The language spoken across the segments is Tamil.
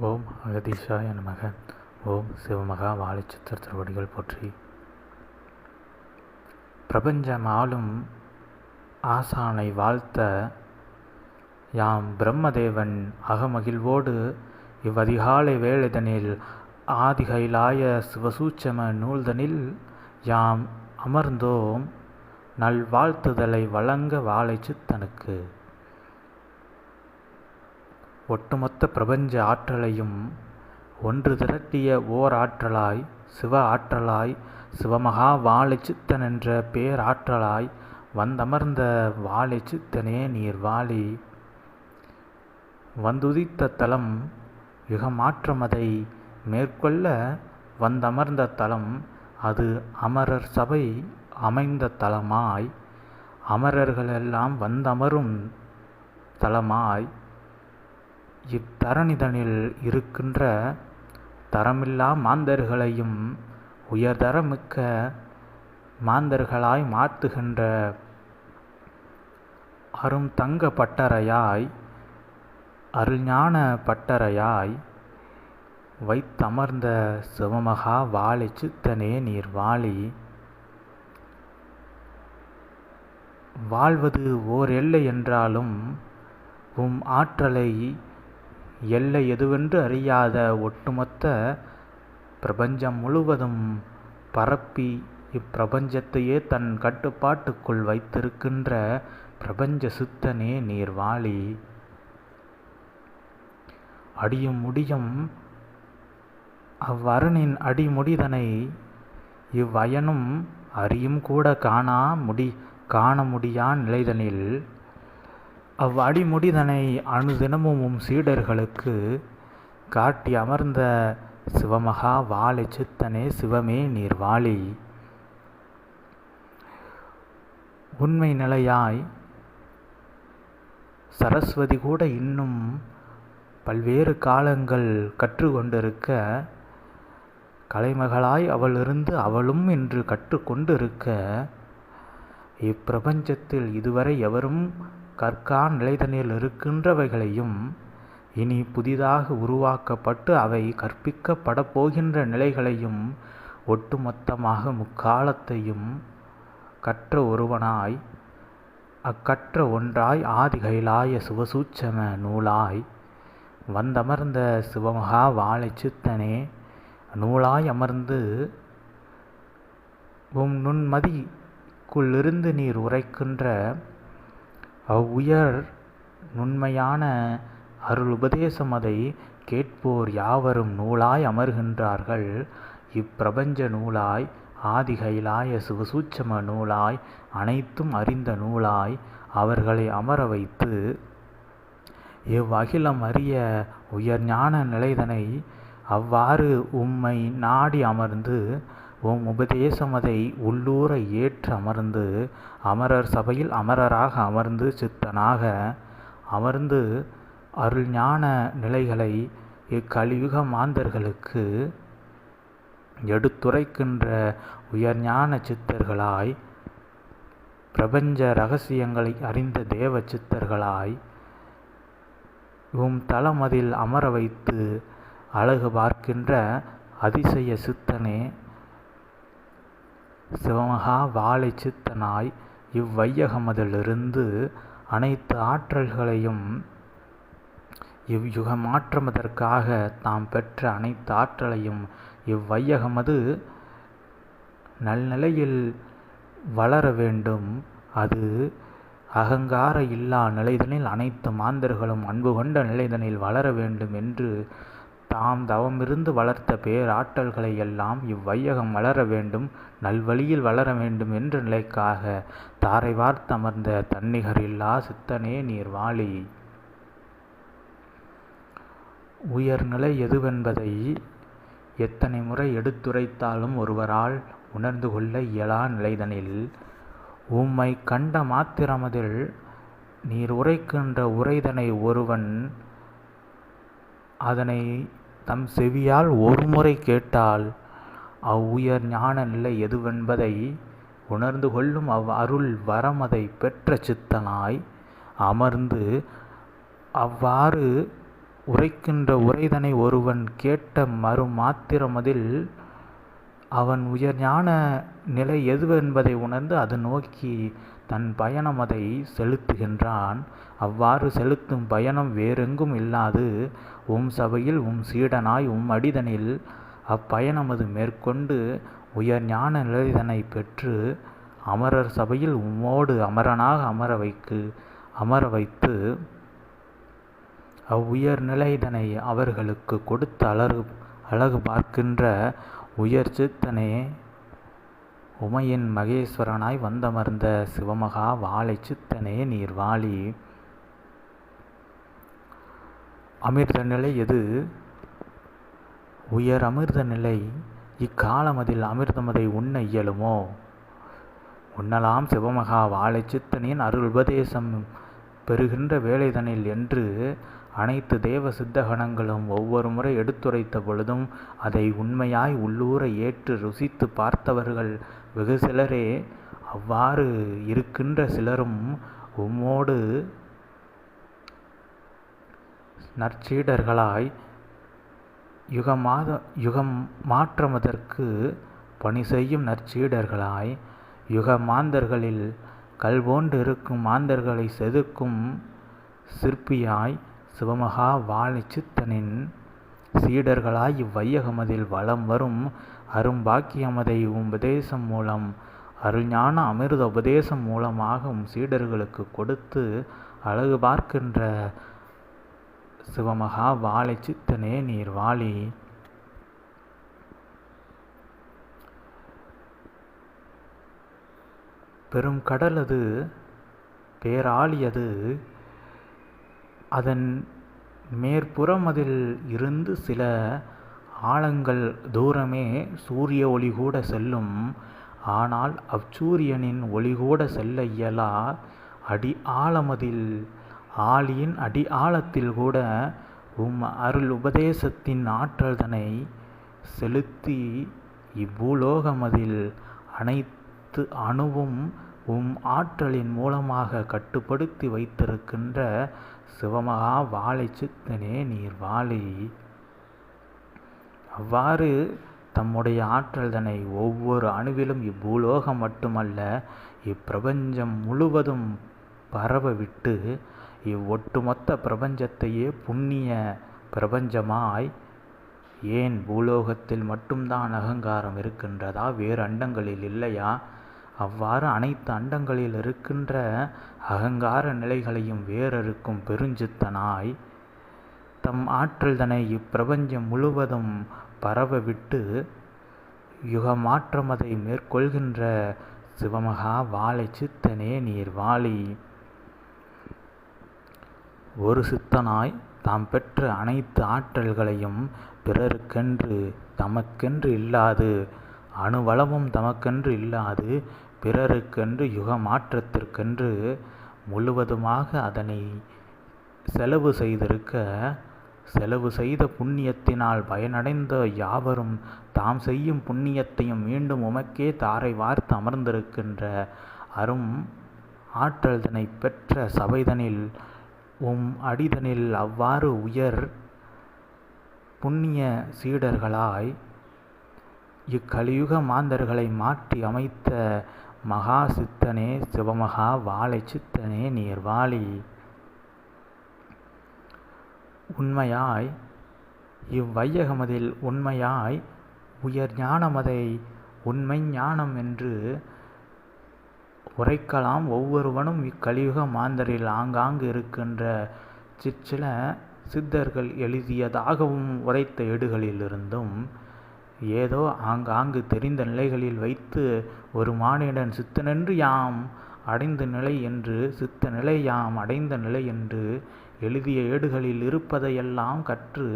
ஓம் அகதீஷாய நமக. ஓம் சிவமகா வாழைச்சித்திர திருவடிகள் போற்றி. பிரபஞ்சம் ஆளும் ஆசானை வாழ்த்த யாம் பிரம்மதேவன் அகமகிழ்வோடு இவ்வதிகாலை வேளைதனில் ஆதிகைலாய சிவசூச்சம நூல்தனில் யாம் அமர்ந்தோம் நல்வாழ்த்துதலை வழங்க வாழைச்சித்தனுக்கு. ஒட்டுமொத்த பிரபஞ்ச ஆற்றலையும் ஒன்று திரட்டிய ஓர் ஆற்றலாய் சிவ ஆற்றலாய் சிவமகா வாழைச்சித்தன் என்ற பேராற்றலாய் வந்தமர்ந்த வாழைச்சித்தனே நீர் வாழி வந்துதித்த தலம் யுகமாற்றமதை மேற்கொள்ள வந்தமர்ந்த தலம் அது அமரர் சபை அமைந்த தலமாய் அமரர்களெல்லாம் வந்தமரும் தலமாய். இத்தரணிதனில் இருக்கின்ற தரமில்லா மாந்தர்களையும் உயர்தரமிக்க மாந்தர்களாய் மாற்றுகின்ற அரும் தங்க பட்டறையாய் அருள்ஞான பட்டறையாய் வைத்தமர்ந்த சிவமகா வாழை சித்தனே நீர் வாழி வாழ்வது ஓர் எல்லை என்றாலும் உம் ஆற்றலை எல்லை எதுவென்று அறியாத ஒட்டுமொத்த பிரபஞ்சம் முழுவதும் பரப்பி இப்பிரபஞ்சத்தையே தன் கட்டுப்பாட்டுக்குள் வைத்திருக்கின்ற பிரபஞ்ச சித்தனே நீர் வாழி அடியும் முடியும் அவ்வரணின் அடிமுடிதனை இவ்வயனும் அறியும் கூட காணா முடி காண முடியா நிலைதனில். அவ்வடிமுடிதனை அணுதினமும் உம் சீடர்களுக்கு காட்டி அமர்ந்த சிவமகா வாழை சித்தனே சிவமே நீர் வாழி உண்மை நிலையாய் சரஸ்வதி கூட இன்னும் பல்வேறு காலங்கள் கற்றுக்கொண்டிருக்க கலைமகளாய் அவளிருந்து அவளும் என்று கற்றுக்கொண்டிருக்க இப்பிரபஞ்சத்தில் இதுவரை எவரும் கற்கா நிலைதனில் இருக்கின்றவைகளையும் இனி புதிதாக உருவாக்கப்பட்டு அவை கற்பிக்கப்படப் போகின்ற நிலைகளையும் ஒட்டுமொத்தமாக முக்காலத்தையும் கற்ற ஒருவனாய் அக்கற்ற ஒன்றாய் ஆதிகைலாய சுவசூட்சம நூலாய் வந்தமர்ந்த சிவமகா வாழை சித்தனே நூலாய் அமர்ந்து உம் நுண்மதிக்குள்ளிருந்து நீர் உரைக்கின்ற அவ்வுயர் நுண்மையான அருள் உபதேசம் அதை கேட்போர் யாவரும் நூலாய் அமர்கின்றார்கள். இப்பிரபஞ்ச நூலாய் ஆதிகைலாய சிவசூட்சம நூலாய் அனைத்தும் அறிந்த நூலாய் அவர்களை அமர வைத்து இவ்வகிலம் அறிய உயர் ஞான நிலைதனை அவ்வாறு உம்மை நாடி அமர்ந்து உம் உபதேசமதை உள்ளூர ஏற்று அமர்ந்து அமரர் சபையில் அமரராக அமர்ந்து சித்தனாக அமர்ந்து அருள் ஞான நிலைகளை இக்கலியுக மாந்தர்களுக்கு எடுத்துரைக்கின்ற உயர்ஞான சித்தர்களாய் பிரபஞ்ச ரகசியங்களை அறிந்த தேவ சித்தர்களாய் உம் தளமதில் அமர வைத்து அழகு பார்க்கின்ற அதிசய சித்தனே சிவமகா வாழை சித்தனாய் இவ்வையகமதிலிருந்து அனைத்து ஆற்றல்களையும் இவ்யுக மாற்றமதற்காக தாம் பெற்ற அனைத்து ஆற்றலையும் இவ்வையகமது நல்நிலையில் வளர வேண்டும். அது அகங்கார இல்லா நிலைதனில் அனைத்து மாந்தர்களும் அன்பு கொண்ட நிலைதனில் வளர வேண்டும் என்று தாம் தவமிருந்து வளர்த்த பேராற்றல்களை எல்லாம் இவ்வையகம் வளர வேண்டும் நல்வழியில் வளர வேண்டும் என்ற நிலைக்காக தாரை வார்த்தமர்ந்த தன்னிகர் தன்னிகரில்லா சித்தனே நீர் வாழி. உயர்நிலை எதுவென்பதை எத்தனை முறை எடுத்துரைத்தாலும் ஒருவரால் உணர்ந்து கொள்ள இயலா நிலைதனில் உம்மை கண்ட மாத்திரமதில் நீர் உரைக்கின்ற உரைதனை ஒருவன் அதனை தம் செவியால் ஒருமுறை கேட்டால் அவ்வுயர் ஞான நிலை எதுவென்பதை உணர்ந்து கொள்ளும் அவ் அருள் வரமதை பெற்ற சித்தனாய் அமர்ந்து அவ்வாறு உரைக்கின்ற உரைதனை ஒருவன் கேட்ட மறு மாத்திரமதில் அவன் உயர் ஞான நிலை எதுவென்பதை உணர்ந்து அது நோக்கி தன் பயணம் அதை செலுத்துகின்றான். அவ்வாறு செலுத்தும் பயணம் வேறெங்கும் இல்லாது உம் சபையில் உம் சீடனாய் உம் அடிதனில் அப்பயணமது மேற்கொண்டு உயர் ஞான நிலைதனை பெற்று அமரர் சபையில் உம்மோடு அமரனாக அமர வைக்கு அமர வைத்து அவ்வுயர் நிலைதனை அவர்களுக்கு கொடுத்து அழகு அழகு பார்க்கின்ற உயர் சித்தனே உமையின் மகேஸ்வரனாய் வந்தமர்ந்த சிவமகா வாழை சித்தனே நீர் வாழி. அமிர்த நிலை எது? உயர் அமிர்த நிலை. இக்காலமதில் அமிர்தமதை உண்ண இயலுமோ? உண்ணலாம் சிவமகா வாழை சித்தனின் அருள் உபதேசம். பெறுகின்ற வேலைதனில் என்று அனைத்து தேவ சித்தகணங்களும் ஒவ்வொரு முறை எடுத்துரைத்த பொழுதும் அதை உண்மையாய் உள்ளூர ஏற்று ருசித்து பார்த்தவர்கள் வெகு சிலரே. அவ்வாறு இருக்கின்ற சிலரும் உம்மோடு நற்சீடர்களாய் யுகமாத யுகம் மாற்றமதற்கு பணி செய்யும் நற்சீடர்களாய் யுக மாந்தர்களில் கல்போன்று இருக்கும் மாந்தர்களை செதுக்கும் சிற்பியாய் சிவமகா வாழிச்சித்தனின் சீடர்களாய் இவ்வையகமதில் வலம் வரும் அரும்பாக்கியமதை உபதேசம் மூலம் அருஞான அமிர்த உபதேசம் மூலமாக உம் சீடர்களுக்கு கொடுத்து அழகு பார்க்கின்ற சிவமகா வாழை சித்தனே நீர் வாழி பெரும் கடலது பேராளியது அதன் மேற்புறம் அதில் இருந்து சில ஆழங்கள் தூரமே சூரிய ஒளி கூட செல்லும். ஆனால் அச்சூரியனின் ஒளி கூட செல்ல இயலா. அடி ஆழமதில் ஆழியின் அடி ஆழத்தில் கூட உம் அருள் உபதேசத்தின் ஆற்றல்தனை செலுத்தி இவ்வூலோகமதில் அனைத்து அணுவும் உம் ஆற்றலின் மூலமாக கட்டுப்படுத்தி வைத்திருக்கின்ற சிவமகா வாழை சித்தனே நீர் வாழி. அவ்வாறு தம்முடைய ஆற்றல்தனை ஒவ்வொரு அணுவிலும் இவ்வூலோகம் மட்டுமல்ல இப்பிரபஞ்சம் முழுவதும் பரவ விட்டு இவ்வொட்டுமொத்த பிரபஞ்சத்தையே புண்ணிய பிரபஞ்சமாய் ஏன் பூலோகத்தில் மட்டும்தான் அகங்காரம் இருக்கின்றதா? வேறு அண்டங்களில் இல்லையா? அவ்வாறு அனைத்து அண்டங்களில் இருக்கின்ற அகங்கார நிலைகளையும் வேறறுக்கும் பெருஞ்சித்தனாய் தம் ஆற்றல்தனை இப்பிரபஞ்சம் முழுவதும் பரவ விட்டு யுகமாற்றமதை மேற்கொள்கின்ற சிவமகா வாழை சித்தனே நீர் வாழி. ஒரு சித்தனாய் தாம் பெற்ற அனைத்து ஆற்றல்களையும் பிறருக்கென்று தமக்கென்று இல்லாது அணுவளவும் தமக்கென்று இல்லாது பிறருக்கென்று யுக மாற்றத்திற்கென்று முழுவதுமாக அதனை செலவு செய்திருக்க செலவு செய்த புண்ணியத்தினால் பயனடைந்த யாவரும் தாம் செய்யும் புண்ணியத்தையும் மீண்டும் உமக்கே தாரை வார்த்து அமர்ந்திருக்கின்ற அரும் ஆற்றல்தனை பெற்ற சபைதனில் உம் அடிதனில் அவ்வாறு உயர் புண்ணிய சீடர்களாய் இக்கலியுக மாந்தர்களை மாற்றி அமைத்த மகா சித்தனே சிவமகா வாழை சித்தனே நீர்வாளி உண்மையாய் இவ்வையகமதில் உண்மையாய் உயர் ஞானமதை உண்மை ஞானம் என்று உரைக்கலாம் ஒவ்வொருவனும் இக்கலியுக மாந்தரில் ஆங்காங்கு இருக்கின்ற சிற்சில சித்தர்கள் எழுதியதாகவும் உரைத்த ஏடுகளிலிருந்தும் ஏதோ ஆங்காங்கு தெரிந்த நிலைகளில் வைத்து ஒரு மானிடன் சித்தனென்று யாம் அடைந்த நிலை என்று சித்த நிலை யாம் அடைந்த நிலை என்று எழுதிய ஏடுகளில் இருப்பதையெல்லாம் கற்று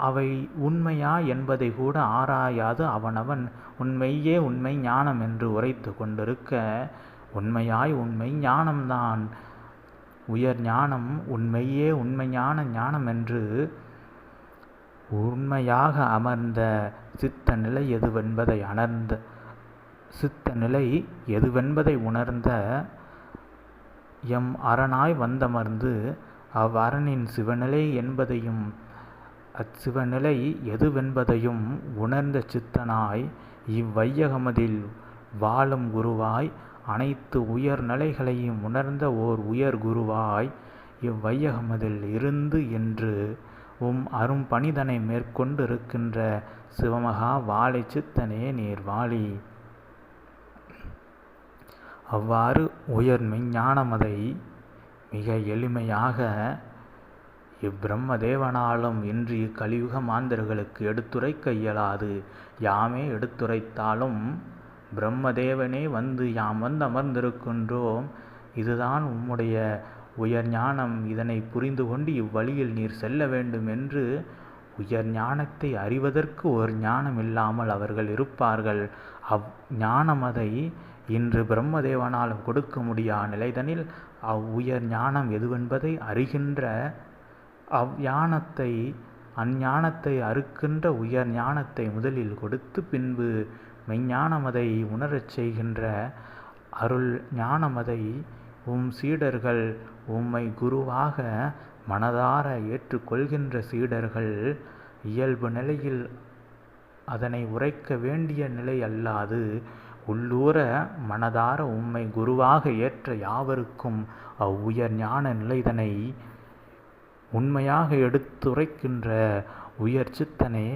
அவை உண்மையா என்பதை கூட ஆராயாது அவனவன் உண்மையே உண்மை ஞானம் என்று உரைத்து கொண்டிருக்க உண்மையாய் உண்மை ஞானம்தான் உயர் ஞானம் உண்மையே உண்மையான ஞானம் என்று உண்மையாக அமர்ந்த சித்த நிலை எதுவென்பதை அணர்ந்த சித்த நிலை எதுவென்பதை உணர்ந்த எம் அரணாய் வந்தமர்ந்து அவ்வரனின் சிவநிலை என்பதையும் அச்சிவநிலை எதுவென்பதையும் உணர்ந்த சித்தனாய் இவ்வையகமதில் வாழும் குருவாய் அனைத்து உயர் நிலைகளையும் உணர்ந்த ஓர் உயர் குருவாய் இவ்வையகமதில் இருந்து என்று உம் அரும்பணிதனை மேற்கொண்டிருக்கின்ற சிவமகா வாழை சித்தனே நீர் வாழி. அவ்வாறு உயர் மெஞ்ஞானமதை மிக எளிமையாக இப்பிரம்ம தேவனாலும் இன்று இக்கலியுக மாந்தர்களுக்கு எடுத்துரைக்க இயலாது. யாமே எடுத்துரைத்தாலும் பிரம்மதேவனே வந்து யாம் வந்து அமர்ந்திருக்கின்றோம். இதுதான் உம்முடைய உயர் ஞானம் இதனை புரிந்து கொண்டு இவ்வழியில் நீர் செல்ல வேண்டும் என்று உயர் ஞானத்தை அறிவதற்கு ஒரு ஞானம் இல்லாமல் அவர்கள் இருப்பார்கள். அவ் ஞானம் அதை இன்று பிரம்மதேவனாலும் கொடுக்க முடியா நிலைதனில் அவ் உயர் ஞானம் எதுவென்பதை அறிகின்ற அவ் ஞானத்தை அஞ்ஞானத்தை அறுக்கின்ற உயர் ஞானத்தை முதலில் கொடுத்து பின்பு மெய்ஞானமதை உணரச் செய்கின்ற அருள் ஞானமதை உம் சீடர்கள் உம்மை குருவாக மனதார ஏற்றுக்கொள்கின்ற சீடர்கள் இயல்பு நிலையில் அதனை உரைக்க வேண்டிய நிலை அல்லாது உள்ளூர மனதார உம்மை குருவாக ஏற்ற யாவருக்கும் அவ்வுயர் ஞான நிலைதனை உண்மையாக எடுத்துரைக்கின்ற உயர் சித்தனே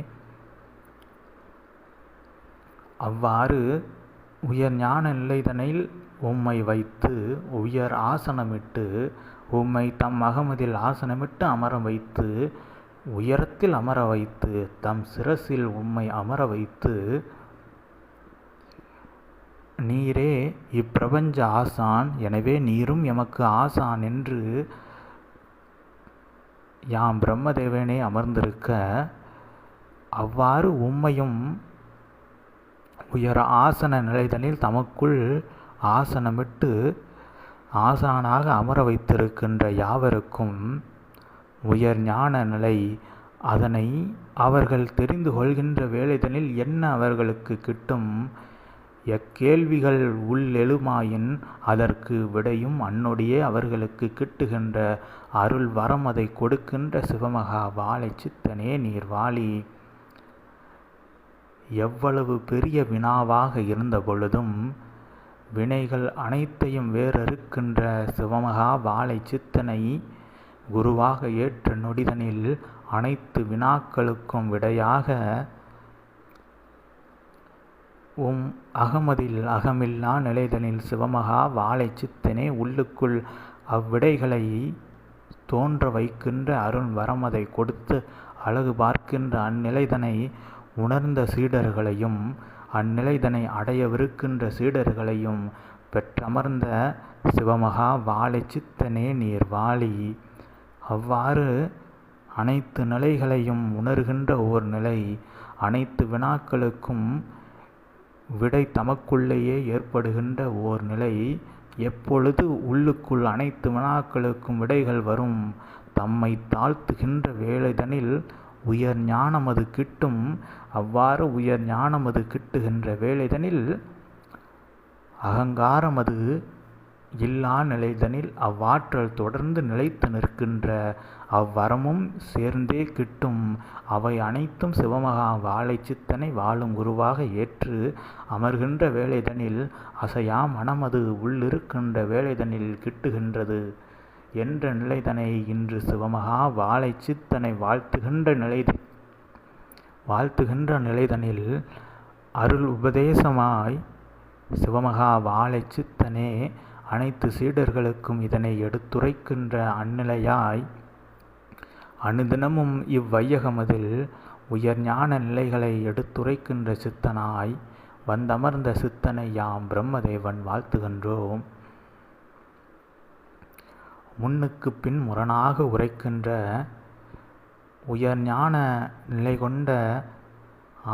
அவ்வாறு உயர் ஞான நிலைதனில் உம்மை வைத்து உயர் ஆசனமிட்டு உம்மை தம் அகமதில் ஆசனமிட்டு அமர வைத்து உயரத்தில் அமர வைத்து தம் சிரசில் உம்மை அமர வைத்து நீரே இப்பிரபஞ்ச ஆசான் எனவே நீரும் எமக்கு ஆசான் என்று யாம் பிரம்மதேவனே அமர்ந்திருக்க அவ்வாறு உம்மையும் உயர ஆசன நிலைதனில் தமக்குள் ஆசனமிட்டு ஆசானாக அமர வைத்திருக்கின்ற யாவருக்கும் உயர் ஞான நிலை அதனை அவர்கள் தெரிந்து கொள்கின்ற வேலைதனில் என்ன அவர்களுக்கு கிட்டும்? எக்கேள்விகள் உள்ளெழுமாயின் அதற்கு விடையும் அன்னொடியே அவர்களுக்கு கிட்டுகின்ற அருள் வரம் அதை கொடுக்கின்ற சிவமகா வாழை சித்தனே நீர் வாழி எவ்வளவு பெரிய வினாவாக இருந்த பொழுதும் வினைகள் அனைத்தையும் வேறறுக்கின்ற சிவமகா வாழை சித்தனை குருவாக ஏற்ற நொடிதனில் அனைத்து வினாக்களுக்கும் விடையாக உம் அகமதில் அகமில்லா நிலைதனில் சிவமகா வாழை சித்தனே உள்ளுக்குள் அவ்விடைகளை தோன்ற வைக்கின்ற அருண் வரமதை கொடுத்து அழகு பார்க்கின்ற அந்நிலைதனை உணர்ந்த சீடர்களையும் அந்நிலைதனை அடையவிருக்கின்ற சீடர்களையும் பெற்றமர்ந்த சிவமகா வாழை சித்தனே நீர் வாழி. அவ்வாறு அனைத்து நிலைகளையும் உணர்கின்ற ஓர் நிலை அனைத்து வினாக்களுக்கும் விடை தமக்குள்ளேயே ஏற்படுகின்ற ஓர் நிலை எப்பொழுது உள்ளுக்குள் அனைத்து வினாக்களுக்கும் விடைகள் வரும்? தம்மை தாழ்த்துகின்ற வேலைதனில் உயர் ஞானமது கிட்டும். அவ்வாறு உயர் ஞானமது கிட்டுகின்ற வேலைதனில் அகங்காரமது இல்லா நிலைதனில் அவ்வாற்றல் தொடர்ந்து நிலைத்து நிற்கின்ற அவ்வரமும் சேர்ந்தே கிட்டும். அவை அனைத்தும் சிவமகா வாழை சித்தனை வாழும் குருவாக ஏற்று அமர்கின்ற வேலைதனில் அசையா மனமது உள்ளிருக்கின்ற வேலைதனில் கிட்டுகின்றது. என்ற நிலைதனை இன்று சிவமகா வாழை சித்தனை வாழ்த்துகின்ற நிலை வாழ்த்துகின்ற நிலைதனில் அருள் உபதேசமாய் சிவமகா வாழை சித்தனே அனைத்து சீடர்களுக்கும் இதனை எடுத்துரைக்கின்ற அந்நிலையாய் அனுதினமும் இவ்வையகமதில் உயர் ஞான நிலைகளை எடுத்துரைக்கின்ற சித்தனாய் வந்தமர்ந்த சித்தனை யாம் பிரம்மதேவன் வாழ்த்துகின்றோம். முன்னுக்கு பின் முரணாக உரைக்கின்ற உயர் ஞான நிலை கொண்ட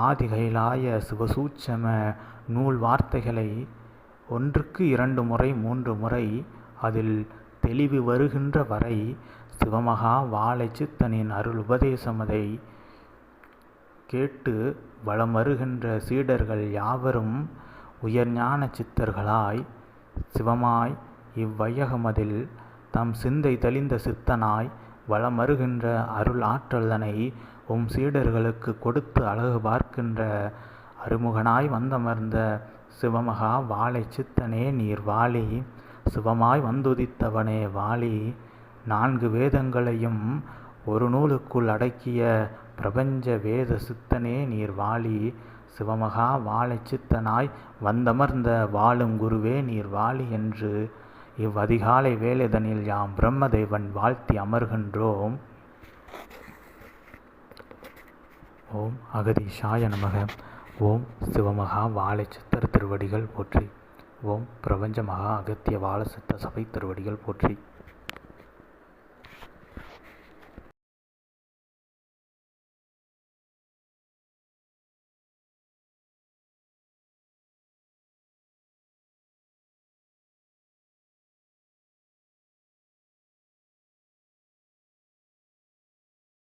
ஆதிகைலாய சிவசூட்சம நூல் வார்த்தைகளை ஒன்றுக்கு இரண்டு முறை மூன்று முறை அதில் தெளிவு வருகின்ற வரை சிவமகா வாழை சித்தனின் அருள் உபதேசமதை கேட்டு வளம் வருகின்ற சீடர்கள் யாவரும் உயர்ஞான சித்தர்களாய் சிவமாய் இவ்வையகமதில் தம் சிந்தை தெளிந்த சித்தனாய் வளமருகின்ற அருள் ஆற்றலனை உம் சீடர்களுக்கு கொடுத்து அழகு பார்க்கின்ற அருமுகனாய் வந்தமர்ந்த சிவமகா வாழை சித்தனே நீர் வாழி சிவமாய் வந்துதித்தவனே வாழி. நான்கு வேதங்களையும் ஒரு நூலுக்குள் அடக்கிய பிரபஞ்ச வேத சித்தனே நீர் வாழி. சிவமகா வாழை சித்தனாய் வந்தமர்ந்த வாழும் குருவே நீர் வாழி என்று இவ்வதிகாலை வேலைதனில் யாம் பிரம்மதேவன் வாழ்த்தி அமர்கின்றோம். ஓம் அகதீஷாய நமக. ஓம் சிவமகா வாழை சித்தர் திருவடிகள் போற்றி. ஓம் பிரபஞ்ச மகா அகத்திய வாழ சித்த சபை திருவடிகள் போற்றி.